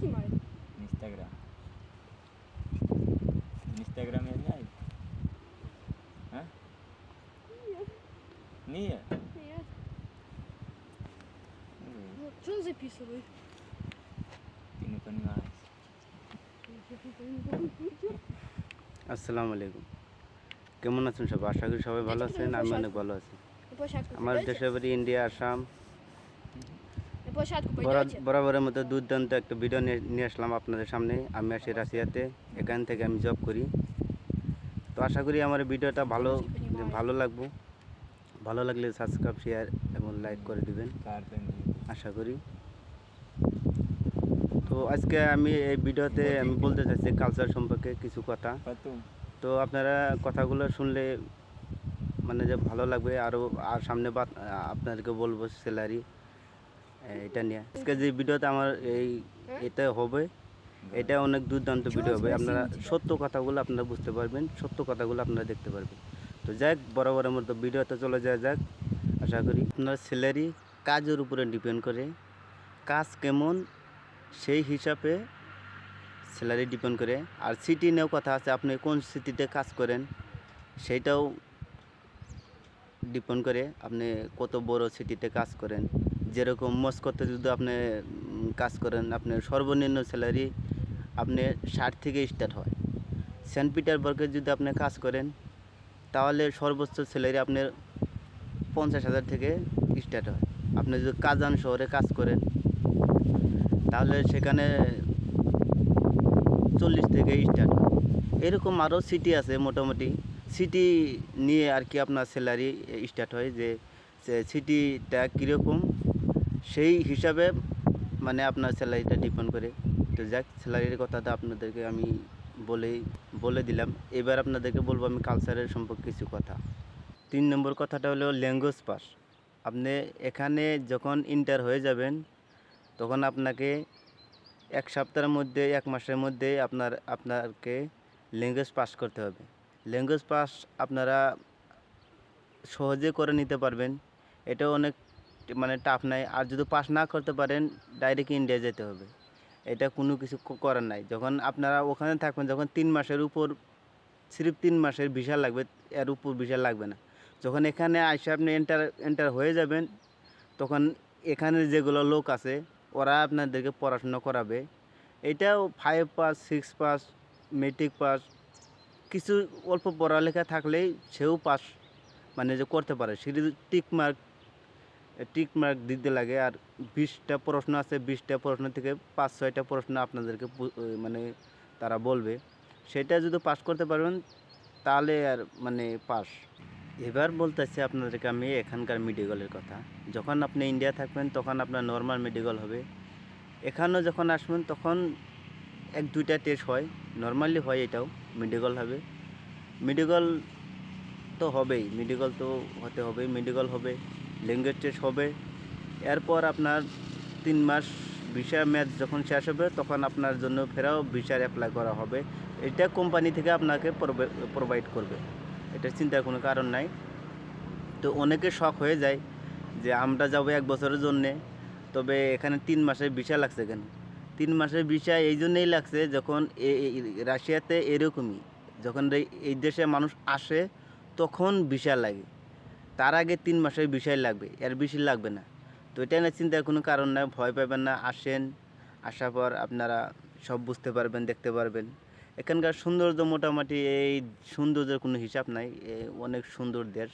снимай. Инстаграм. Инстаграм я знаю. А? Нет. Нет? Нет. Ну, Ну, что он записывает? Ты не понимаешь. আসসালামু আলাইকুম কেমন আছেন সবাই আশা করি সবাই ভালো আছেন আমি অনেক ভালো আছি На площадку আমার пойдете? দেশের বাড়ি ইন্ডিয়া আসাম বরাবরের মতো দুর্দান্ত একটা ভিডিও নিয়ে আসলাম আপনাদের সামনে। আমি আসি রাশিয়াতে। এখান থেকে আমি জব করি। তো আশা করি আমার ভিডিওটা ভালো ভালো লাগবো। ভালো লাগলে সাবস্ক্রাইব শেয়ার এবং লাইক করে দিবেন। আশা করি। তো আজকে আমি এই ভিডিওতে আমি বলতে চাইছি কালচার সম্পর্কে কিছু কথা। তো আপনারা কথাগুলো শুনলে মানে যে ভালো লাগবে। আরও আর সামনে আপনাদেরকে বলব স্যালারি এটা নিয়ে। আজকে যে ভিডিওতে আমার এই এটা হবে, এটা অনেক দুর্দান্ত ভিডিও হবে। আপনারা সত্য কথাগুলো আপনারা বুঝতে পারবেন, সত্য কথাগুলো আপনারা দেখতে পারবেন। তো যাক, বরাবরের মতো ভিডিওতে চলে যাওয়া যাক। আশা করি আপনার স্যালারি কাজের উপরে ডিপেন্ড করে। কাজ কেমন, সেই হিসাবে স্যালারি ডিপেন্ড করে। আর সিটি নিয়েও কথা আছে, আপনি কোন সিটিতে কাজ করেন সেইটাও ডিপেন্ড করে। আপনি কত বড় সিটিতে কাজ করেন যেরকম মস্কোতে যদি আপনি কাজ করেন, আপনার সর্বনিম্ন স্যালারি আপনি ষাট থেকে স্টার্ট হয়। সেন্ট পিটারবার্গে যদি আপনি কাজ করেন, তাহলে সর্বোচ্চ স্যালারি আপনার পঞ্চাশ হাজার থেকে স্টার্ট হয়। আপনি যদি কাজান শহরে কাজ করেন, তাহলে সেখানে চল্লিশ থেকে স্টার্ট হয়। এরকম আরও সিটি আছে মোটামুটি। সিটি নিয়ে আর কি আপনার স্যালারি স্টার্ট হয় যে সিটিটা কীরকম সেই হিসাবে মানে আপনার স্যালারিটা ডিপেন্ড করে। তো যাক, স্যালারির কথাটা আপনাদেরকে আমি বলেই, বলে দিলাম। এবার আপনাদেরকে বলব আমি কালচারের সম্পর্কে কিছু কথা। তিন নম্বর কথাটা হলো ল্যাঙ্গুয়েজ পাস আপনি এখানে যখন ইন্টার হয়ে যাবেন, তখন আপনাকে এক সপ্তাহের মধ্যে, এক মাসের মধ্যে আপনার, আপনাকে ল্যাঙ্গুয়েজ পাস করতে হবে। ল্যাঙ্গুয়েজ পাস আপনারা সহজে করে নিতে পারবেন। এটা অনেক মানে টাফ নাই। আর যদি পাস না করতে পারেন ডাইরেক্ট ইন্ডিয়া যেতে হবে। এটা কোনো কিছু করার নাই। যখন আপনারা ওখানে থাকবেন, যখন তিন মাসের উপর সিরিফ তিন মাসের ভিসা লাগবে, এর উপর ভিসা লাগবে না। যখন এখানে আসে আপনি এন্টার এন্টার হয়ে যাবেন, তখন এখানে যেগুলো লোক আছে, ওরা আপনাদেরকে পড়াশোনা করাবে। এটাও five pass six pass matric pass কিছু অল্প পড়ালেখা থাকলেই সেও পাস মানে যে করতে পারে। সেটি টিক মার্ক টিক মার্ক দিতে লাগে আর বিশটা প্রশ্ন আছে, বিশটা প্রশ্ন থেকে পাঁচ, ছয়টা প্রশ্ন আপনাদেরকে মানে তারা বলবে। সেটা যদি পাস করতে পারবেন, তাহলে আর মানে পাস। এবার বলতেছি আপনাদেরকে আমি এখানকার মেডিকেলের কথা। যখন আপনি ইন্ডিয়া থাকবেন, তখন আপনার নর্মাল মেডিকেল হবে। এখানেও যখন আসবেন, তখন এক, দুইটা টেস্ট হয়। নর্মালি হয় এটাও, মেডিকেল হবে। মেডিকেল তো হবেই, মেডিকেল তো হতে হবে মেডিকেল হবে। ল্যাঙ্গুয়েজ টেস্ট হবে। এরপর আপনার তিন মাস ভিসা ম্যাচ যখন শেষ হবে, তখন আপনার জন্য ফেরাও ভিসার অ্যাপ্লাই করা হবে। এটা কোম্পানি থেকে আপনাকে প্রোভাইড করবে। এটা চিন্তার কোনো কারণ নাই। তো অনেকে শখ হয়ে যায় যে আমরা যাব এক বছরের জন্যে, তবে এখানে তিন মাসের ভিসা লাগছে কেন? তিন মাসের ভিসা এই জন্যই লাগছে যখন রাশিয়াতে এরকমই, যখন এই দেশে মানুষ আসে, তখন ভিসা লাগে। তার আগে তিন মাসের বিষয় লাগবে, এর বেশি লাগবে না। তো এটা না চিন্তার কোনো কারণ নাই, ভয় পাবেন না, আসেন, আসার পর আপনারা সব বুঝতে পারবেন, দেখতে পারবেন। এখানকার সৌন্দর্য মোটামুটি এই সৌন্দর্যের কোনো হিসাব নাই অনেক সুন্দর দেশ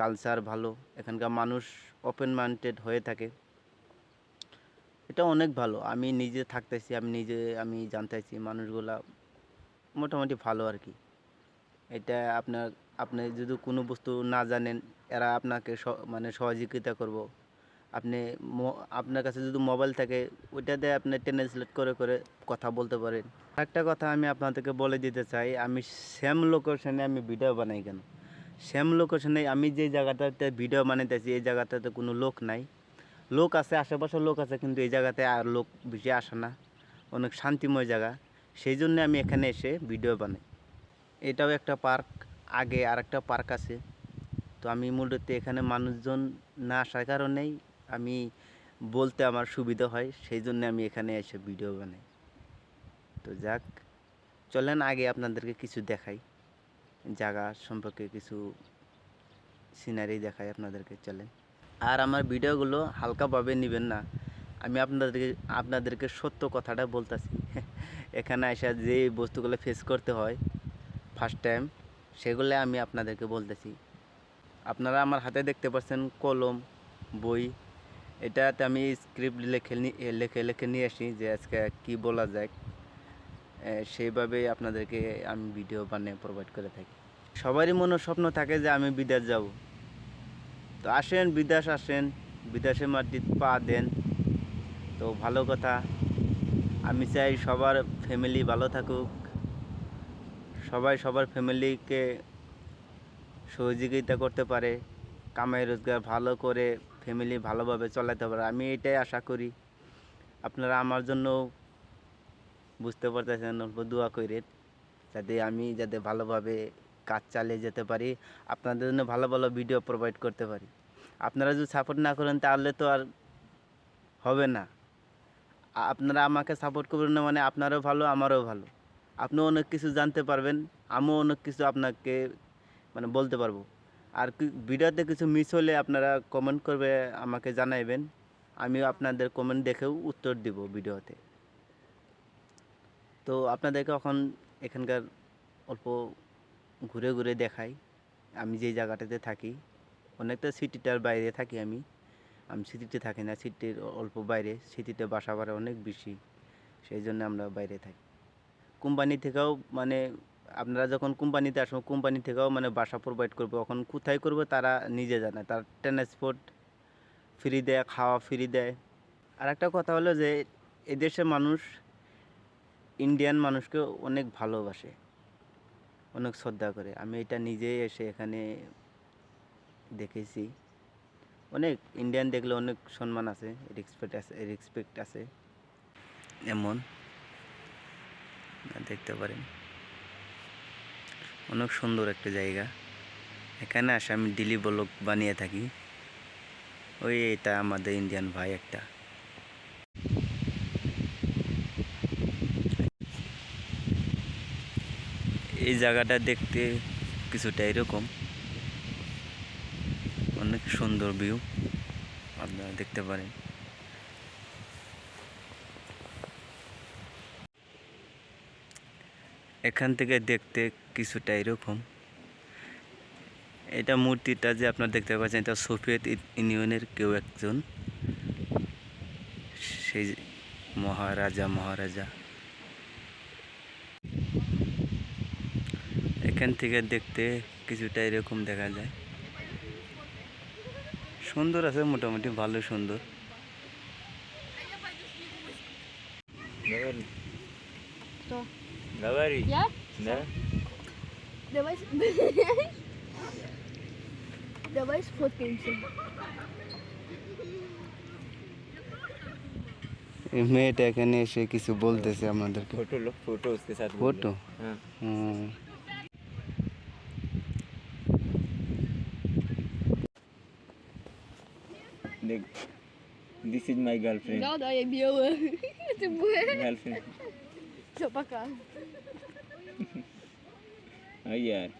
কালচার ভালো, এখানকার মানুষ ওপেন মাইন্ডেড হয়ে থাকে। এটা অনেক ভালো, আমি নিজে থাকতেছি, আমি নিজে, আমি জানতেছি মানুষগুলা মোটামুটি ভালো আর কি। এটা আপনার আপনি যদি কোনো বস্তু না জানেন, এরা আপনাকে মানে সহযোগিতা করব। আপনি আপনার কাছে যদি মোবাইল থাকে ওইটাতে আপনি ট্রান্সলেট করে করে কথা বলতে পারেন। একটা কথা আমি আপনাদেরকে বলে দিতে চাই, আমি সেম লোকেশনে আমি ভিডিও বানাই কেন? সেম লোকেশনে আমি যে জায়গাটাতে ভিডিও বানাইতেছি, এই জায়গাটাতে কোনো লোক নাই। লোক আছে, আশেপাশে লোক আছে, কিন্তু এই জায়গাতে আর লোক বেশি আসে না। অনেক শান্তিময় জায়গা। সেই জন্য আমি এখানে এসে ভিডিও বানাই। এটাও একটা পার্ক। আগে আর একটা পার্ক আছে। তো আমি মূলত এখানে মানুষজন না আসার কারণেই আমি বলতে আমার সুবিধা হয়, সেই জন্য আমি এখানে এসে ভিডিও বানাই। তো যাক, চলেন আগে আপনাদেরকে কিছু দেখাই। জায়গা সম্পর্কে কিছু সিনারি দেখাই আপনাদেরকে, চলেন। আর আমার ভিডিওগুলো হালকাভাবে নেবেন না। আমি আপনাদেরকে আপনাদেরকে সত্য কথাটা বলতেছি। এখানে আসা যে বস্তুগুলো ফেস করতে হয় ফার্স্ট টাইম সেগুলো আমি আপনাদেরকে বলতেছি। আপনারা আমার হাতে দেখতে পাচ্ছেন কলম বই। এটাতে আমি স্ক্রিপ্ট লিখে লিখে লিখে নিয়ে আসি যে আজকে কী বলা যায়। এ, সেইভাবে আপনাদেরকে আমি ভিডিও বানিয়ে প্রোভাইড করে থাকি। সবারই মনে স্বপ্ন থাকে যে আমি বিদেশ যাব। তো আসেন বিদেশ আসেন বিদেশে মাটির পা দেন। তো ভালো কথা। আমি চাই সবার ফ্যামিলি ভালো থাকুক। সবাই সবার ফ্যামিলিকে সহযোগিতা করতে পারে, কামাই রোজগার ভালো করে ফ্যামিলি ভালোভাবে চালাতে পারে। আমি এটাই আশা করি। আপনারা আমার জন্য বুঝতে পারতেছেন, অল্প দোয়া করে যাতে আমি যাতে ভালোভাবে কাজ চালিয়ে যেতে পারি, আপনাদের জন্য ভালো ভালো ভিডিও প্রোভাইড করতে পারি। আপনারা যদি সাপোর্ট না করেন, তাহলে তো আর হবে না। আপনারা আমাকে সাপোর্ট করবেন না মানে আপনারও ভালো, আমারও ভালো। আপনিও অনেক কিছু জানতে পারবেন, আমিও অনেক কিছু আপনাকে মানে বলতে পারব। আর ভিডিওতে কিছু মিস হলে আপনারা কমেন্ট করবে, আমাকে জানাইবেন। আমিও আপনাদের কমেন্ট দেখেও উত্তর দিব ভিডিওতে। তো আপনাদেরকে এখন এখানকার অল্প ঘুরে ঘুরে দেখাই। আমি যেই জায়গাটাতে থাকি, অনেকটা সিটিটার বাইরে থাকি আমি। আমি সিটিতে থাকি না সিটির অল্প বাইরে। সিটিতে বাসা ভাড়া অনেক বেশি, সেই জন্য আমরা বাইরে থাকি। কোম্পানি থেকেও মানে আপনারা যখন কোম্পানিতে আসবেন, কোম্পানি থেকেও মানে বাসা প্রোভাইড করবে। এখন কোথায় করবে তারা নিজে জানে। তার ট্রান্সপোর্ট ফ্রি দেয়, খাওয়া ফ্রি দেয়। আর একটা কথা হলো যে এদেশের মানুষ ইন্ডিয়ান মানুষকে অনেক ভালোবাসে, অনেক শ্রদ্ধা করে। আমি এটা নিজেই এসে এখানে দেখেছি। অনেক ইন্ডিয়ান দেখলে অনেক সম্মান আছে রেসপেক্ট আছে রেসপেক্ট আছে। এমন। দেখতে পারেন। অনেক সুন্দর একটা জায়গা। এখানে আসে আমি ডিলি ব্লক বানিয়ে থাকি। ওই এটা আমাদের ইন্ডিয়ান ভাই একটা। এই জায়গাটা দেখতে কিছুটা এরকম। অনেক সুন্দর ভিউ আপনারা দেখতে পারেন। এখান থেকে দেখতে কিছুটা এরকম। এটা মূর্তিটা যে আপনারা দেখতে পাচ্ছেন, এটা সোভিয়েত ইউনিয়নের কেউ একজন। সেই মহারাজা মহারাজা। এখান থেকে দেখতে কিছুটা এরকম দেখা যায়। সুন্দর আছে, মোটামুটি ভালো সুন্দর। তো Кто? Говори. Я? Да? Давай... с- Давай сфоткаемся. এই মেয়েটা এখানে এসে কিছু বলতেছে আমাদেরকে फोटो लो फोटो उसके साथ बोलो। फोटो? हाँ হুম। देख दिस इज माय गर्लफ्रेंड Да, да, я Все, пока. А я.